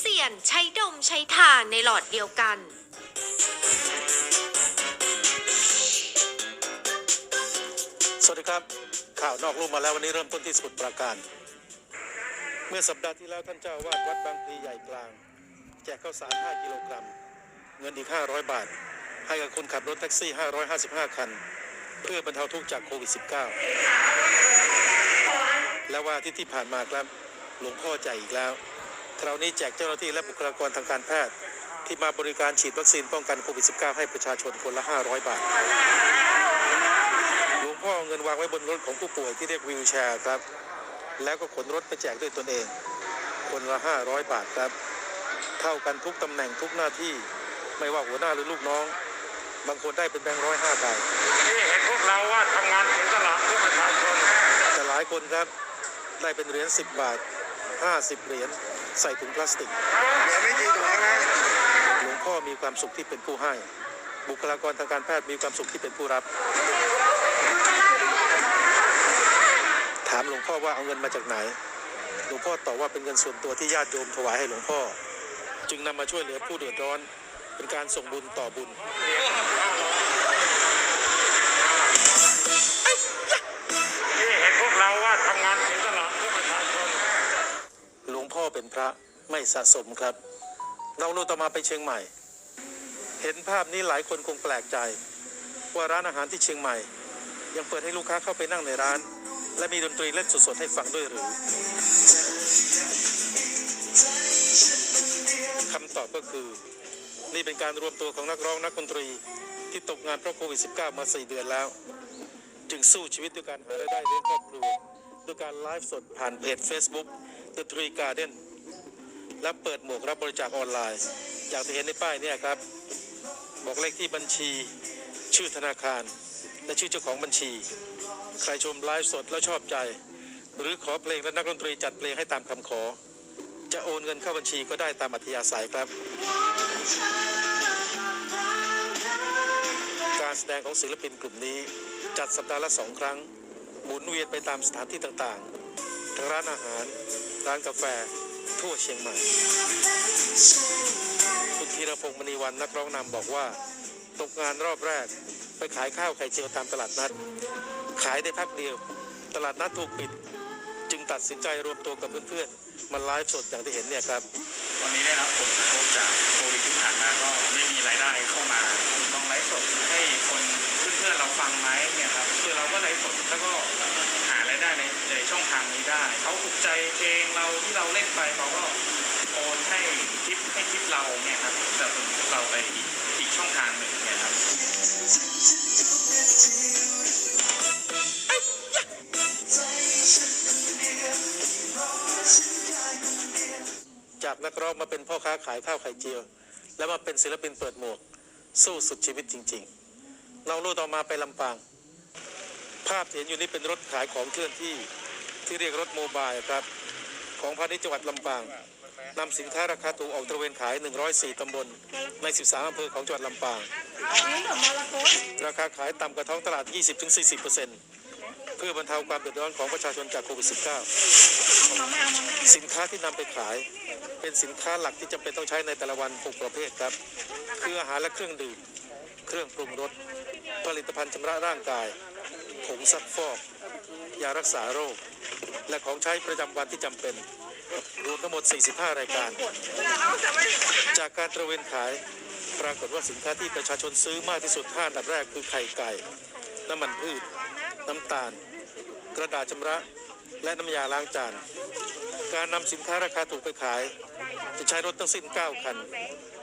เสี่ยนใช้ดมใช้ทาในหลอดเดียวกัน สวัสดีครับ ข่าวนอกรูปมาแล้ววันนี้เริ่มต้นที่สมุทรปราการ เมื่อสัปดาห์ที่แล้วท่านเจ้าอาวาดวัดบางพลีใหญ่กลาง แจกข้าวสาร 5 กิโลกรัม เงินอีก 500 บาท ให้กับคนขับรถแท็กซี่ 555 คัน เพื่อบรรเทาทุกข์จากโควิด -19 และว่าที่ที่ผ่านมาครับหลวงพ่อใจอีกแล้ว คราวนี้แจกเจ้าหน้าที่และบุคลากรทางการแพทย์ ที่มาบริการฉีดวัคซีนป้องกันโควิด -19 ให้ประชาชนคนละ 500 บาท หลวงพ่อเอาเงินวางไว้บนรถของผู้ป่วยที่เรียกวีลแชร์ครับ แล้วก็ขนรถไปแจกด้วยตนเอง คนละ 500 บาทครับ เท่ากันทุกตำแหน่งทุกหน้าที่ ไม่ว่าหัวหน้าหรือลูกน้อง บางคนได้เป็นแบงค์ร้อยห้าใบที่เห็นพวกเราว่าทำงานเสียสละเพื่อประชาชนแต่หลายคนครับได้เป็นเหรียญ10 บาท 50 เหรียญใส่ถุงพลาสติก เหลือไม่กี่ถุงนะหลวงพ่อมีความสุขที่เป็นผู้ให้ บุคลากรทางการแพทย์มีความสุขที่เป็นผู้รับ ถามหลวงพ่อว่าเอาเงินมาจากไหน หลวงพ่อตอบว่าเป็นเงินส่วนตัวที่ญาติโยมถวายให้หลวงพ่อ จึงนำมาช่วยเหลือผู้เดือดร้อน เป็นการส่งบุญต่อบุญที่เห็นพวกเราว่าทำงานเสียสละเพื่อประชาชน หลวงพ่อ เป็นพระไม่สะสมครับเราโนต่อมาไปเชียงใหม่ เห็นภาพนี้หลายคนคงแปลกใจ ว่าร้านอาหารที่เชียงใหม่ ยังเปิดให้ลูกค้าเข้าไปนั่งในร้าน และมีดนตรีเล่นสดๆให้ฟังด้วยหรือคำตอบก็คือ นี่เป็นการรวมตัวของนักร้องนักดนตรีที่ตกงานเพราะโควิด -19 มา 4 เดือนแล้ว จึงสู้ชีวิตด้วยการหารายได้เลี้ยงครอบครัวด้วยการไลฟ์สดผ่านเพจ Facebook The Tree Garden และเปิดหมวกรับบริจาคออนไลน์ อย่างที่เห็นในป้ายเนี่ยครับ บอกเลขที่บัญชีชื่อธนาคาร และชื่อเจ้าของบัญชี ใครชมไลฟ์สดแล้วชอบใจ หรือขอเพลงและนักดนตรีจัดเพลงให้ตามคำขอ จะโอนเงินเข้าบัญชีก็ได้ตามอัธยาศัยครับ การแสดงของศิลปินกลุ่มนี้จัดสัปดาห์ละสองครั้ง หมุนเวียนไปตามสถานที่ต่างๆ ทั้งร้านอาหาร ร้านกาแฟ ทั่วเชียงใหม่ คุณธีรพงศ์มณีวันนักร้องนำบอกว่า ตกงานรอบแรก ไปขายข้าวไข่เจียวตามตลาดนัด ขายได้พักเดียว ตลาดนัดถูกปิด จึงตัดสินใจรวมตัวกับเพื่อนๆมาไลฟ์สดอย่างที่เห็นเนี่ยครับ วันนี้ได้รับผลกระทบจากโควิดที่ผ่านมาก็ไม่มีรายได้เข้ามาต้องไลฟ์สด พื่อนเราฟังไหมเนี่ยครับคือเราก็ไลฟ์สดแล้วก็หารายได้ในในช่องทางนี้ได้เขาถูกใจเพลงเราที่เราเล่นไปเขาก็โอนให้ทิปให้ทิปเราเนี่ยครับสนับสนุนพวกเราไปอีกอีกช่องทางหนึ่งเนี่ยครับจากนักร้องมาเป็นพ่อค้าขายข้าวไข่เจียว แล้วมาเป็นศิลปินเปิดหมวก สู้สุดชีวิตจริง ๆ เราลู่ต่อมาไปลำปาง ภาพเห็นอยู่นี้เป็นรถขายของเคลื่อนที่ที่เรียกรถโมบายครับ ของพาณิชย์จังหวัดลำปางนำสินค้าราคาถูกออกตระเวนขาย 104 ตำบล ใน 13 อำเภอของจังหวัดลำปาง ราคาขายต่ำกว่าท้องตลาด 20-40%เพื่อบรรเทาความเดือดร้อนของประชาชนจากโควิด -19 สินค้าที่นำไปขาย เป็นสินค้าหลักที่จำเป็นต้องใช้ในแต่ละวัน6ประเภทครับ คืออาหารและเครื่องดื่ม เครื่องปรุงรส ผลิตภัณฑ์ชำระร่างกาย ผงซักฟอก ยารักษาโรค และของใช้ประจำวันที่จำเป็น รวมทั้งหมด 45 รายการ จากการตระเวนขาย ปรากฏว่าสินค้าที่ประชาชนซื้อมากที่สุด5อันดับแรกคือไข่ไก่ น้ำมันพืช น้ำตาล กระดาษชำระ และน้ำยาล้างจาน การนำสินค้าราคาถูกไปขาย จะใช้รถทั้งสิ้น 9 คัน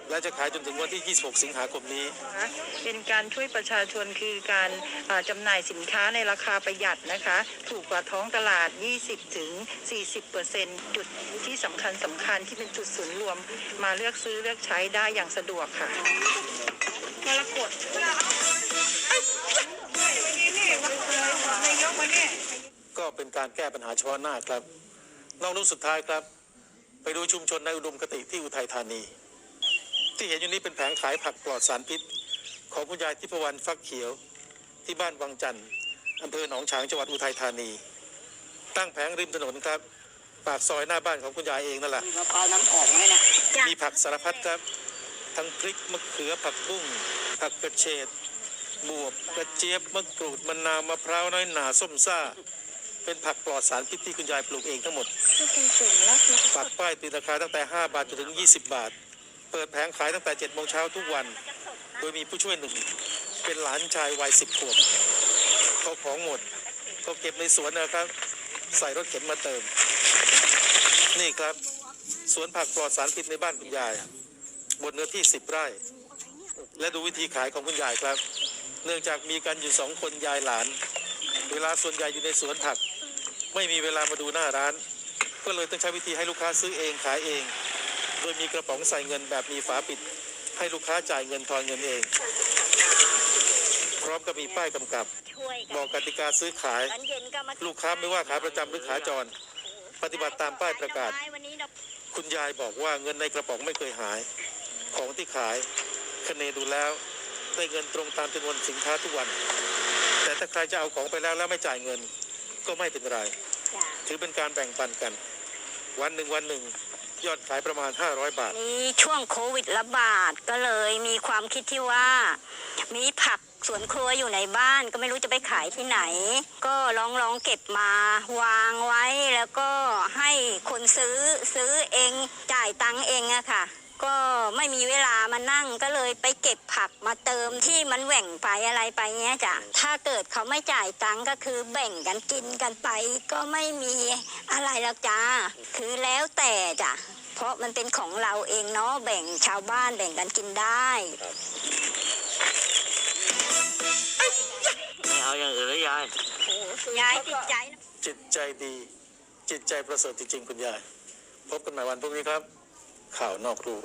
และจะขายจนถึงวันที่ 26 สิงหาคมนี้นะคะเป็นการช่วยประชาชนคือการเอ่อจำหน่ายสินค้าในราคาประหยัดนะคะ ถูกกว่าท้องตลาด 20 ถึง 40เปอร์เซ็นต์จุดที่สำคัญสำคัญที่เป็นจุดศูนย์รวม มาเลือกซื้อเลือกใช้ได้อย่างสะดวกค่ะมรกตก็เป็นการแก้ปัญหาเฉพาะหน้าครับนอกนู้นสุดท้ายครับ ไปดูชุมชนในอุดมคติที่อุทัยธานี ที่เห็นอยู่นี้เป็นแผงขายผักปลอดสารพิษ ของคุณยายทิพวรรณฟักเขียว ที่บ้านวังจันทร์อำเภอหนองฉางจังหวัดอุทัยธานี ตั้งแผงริมถนนครับ ปากซอยหน้าบ้านของคุณยายเองนั่นแหละมะพร้าวน้ำหอมไหมนะมีผักสารพัดครับ ทั้งพริกมะเขือผักบุ้งผักกระเฉดบวบกระเจี๊ยบมะกรูดมะนาวมะพร้าวน้อยหนาส้มซ่า เป็นผักปลอดสารพิษที่คุณยายปลูกเองทั้งหมดปักป้ายติดราคาตั้งแต่ 5 บาทจนถึง 20 บาท เปิดแผงขายตั้งแต่7โมงเช้าทุกวัน โดยมีผู้ช่วยหนึ่งเป็นหลานชายวัย10ขวบเขาของหมดเขาเก็บในสวนนะครับ ใส่รถเข็นมาเติม นี่ครับ สวนผักปลอดสารพิษในบ้านคุณยายบนเนื้อที่ 10 ไร่ และดูวิธีขายของคุณยายครับ เนื่องจากมีกันอยู่สองคนยายหลาน เวลาส่วนใหญ่อยู่ในสวนผัก ไม่มีเวลามาดูหน้าร้าน ก็เลยต้องใช้วิธีให้ลูกค้าซื้อเองขายเอง ดยมีกระป๋องใส่เงินแบบมีฝาปิด ให้ลูกค้าจ่ายเงินทอนเงินเอง พร้อมกับมีป้ายกำกับ ช่วยกันบอกกติกาซื้อขาย ตอนเย็นก็มาลูกค้าไม่ว่าขาประจำหรือขาจร ปฏิบัติตามป้ายประกาศ วันนี้เราคุณยายบอกว่าเงินในกระป๋องไม่เคยหาย ของที่ขายคะเนดูแล้ว ได้เงินตรงตามจำนวนสินค้าทุกวัน แต่ถ้าใครจะเอาของไปแล้วแล้วไม่จ่ายเงิน ก็ไม่เป็นไร จ้ะถือเป็นการแบ่งปันกัน วันหนึ่งวันหนึ่ง ยอดขายประมาณ 500 บาทนี่ช่วงโควิดระบาดก็เลยมีความคิดที่ว่า มีผักสวนครัวอยู่ในบ้านก็ไม่รู้จะไปขายที่ไหน ก็ลองลองเก็บมาวางไว้แล้วก็ให้คนซื้อซื้อเองจ่ายตังค์เองอะค่ะ ก็ไม่มีเวลามานั่งก็เลยไปเก็บผักมาเติมที่มันแหว่งไปอะไรไปเงี้ยจ้ะถ้าเกิดเขาไม่จ่ายตังค์ก็คือแบ่งกันกินกันไป ก็ไม่มีอะไรแล้วจ้าคือแล้วแต่จ้ะเพราะมันเป็นของเราเองเนาะแบ่งชาวบ้านแบ่งกันกินได้ไม่เอาอย่างอื่นแล้วยายยายติดใจนะจิตใจดี จิตใจประเสริฐจริงๆคุณยาย พบกันใหม่วันพรุ่งนี้ครับ ข่าวนอกรู